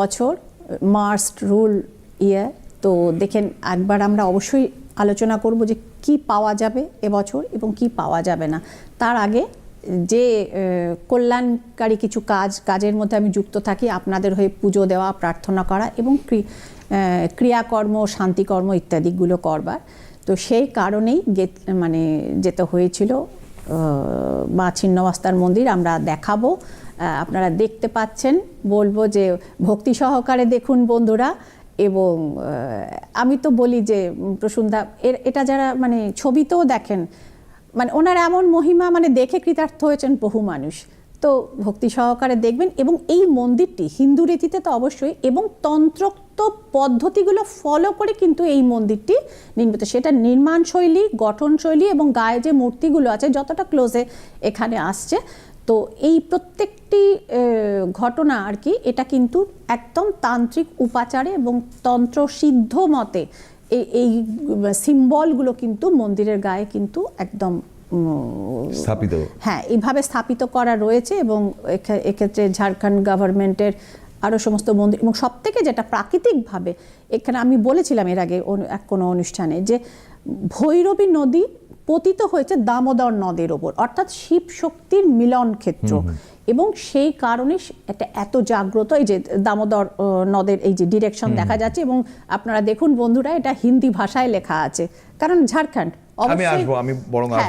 বছর মার্স্ট রুল ইয়ে তো দেখেন একবার আমরা অবশ্যই আলোচনা করব যে কি পাওয়া যাবে এবছর এবং কি পাওয়া যাবে না। তার আগে যে কল্যাণকারী কিছু কাজ, কাজের মধ্যে আমি যুক্ত থাকি, আপনাদের হয়ে পুজো দেওয়া, প্রার্থনা করা এবং ক্রি- ক্রিয়াকর্ম, শান্তিকর্ম ইত্যাদিগুলো করবার। তো সেই কারণেই মানে যেতে হয়েছিল মা ছিন্নবাস্তার মন্দির আমরা দেখাবো। আপনারা দেখতে পাচ্ছেন। বলব যে ভক্তি সহকারে দেখুন বন্ধুরা এবং আমি তো বলি যে প্রসুন্দা এর, এটা যারা মানে ছবিতেও দেখেন মানে ওনার এমন মহিমা মানে দেখে কৃতার্থ হয়েছেন বহু মানুষ। তো ভক্তি সহকারে দেখবেন এবং এই মন্দিরটি হিন্দু রীতিতে তো অবশ্যই এবং তন্ত্রোক্ত পদ্ধতিগুলো ফলো করে কিন্তু এই মন্দিরটি নির্মিত। সেটা নির্মাণ শৈলী, গঠন শৈলী এবং গায়ে যে মূর্তিগুলো আছে, যতটা ক্লোজে এখানে আসছে তো এই প্রত্যেকটি ঘটনা আর কি এটা কিন্তু একদম তান্ত্রিক উপাচারে এবং তন্ত্র সিদ্ধ মতে এই সিম্বলগুলো কিন্তু মন্দিরের গায়ে কিন্তু একদম স্থাপিত। হ্যাঁ এইভাবে স্থাপিত করা রয়েছে এবং এক্ষেত্রে ঝাড়খণ্ড গভর্নমেন্টের আরও সমস্ত মন্দির এবং সব থেকে যেটা প্রাকৃতিকভাবে এখানে আমি বলেছিলাম এর আগে এক কোনো অনুষ্ঠানে যে ভৈরবী নদী পতিত হয়েছে দামোদর নদের ওপর অর্থাৎ শিব শক্তির মিলন ক্ষেত্র। এবং সেই কারণে একটা এত জাগ্রত এই যে দামোদর নদের এই যে ডিরেকশন দেখা যাচ্ছে এবং আপনারা দেখুন বন্ধুরা এটা হিন্দি ভাষায় লেখা আছে। কারণ ঝাড়খণ্ড আমি আসব আমি বরং হ্যাঁ, আসব।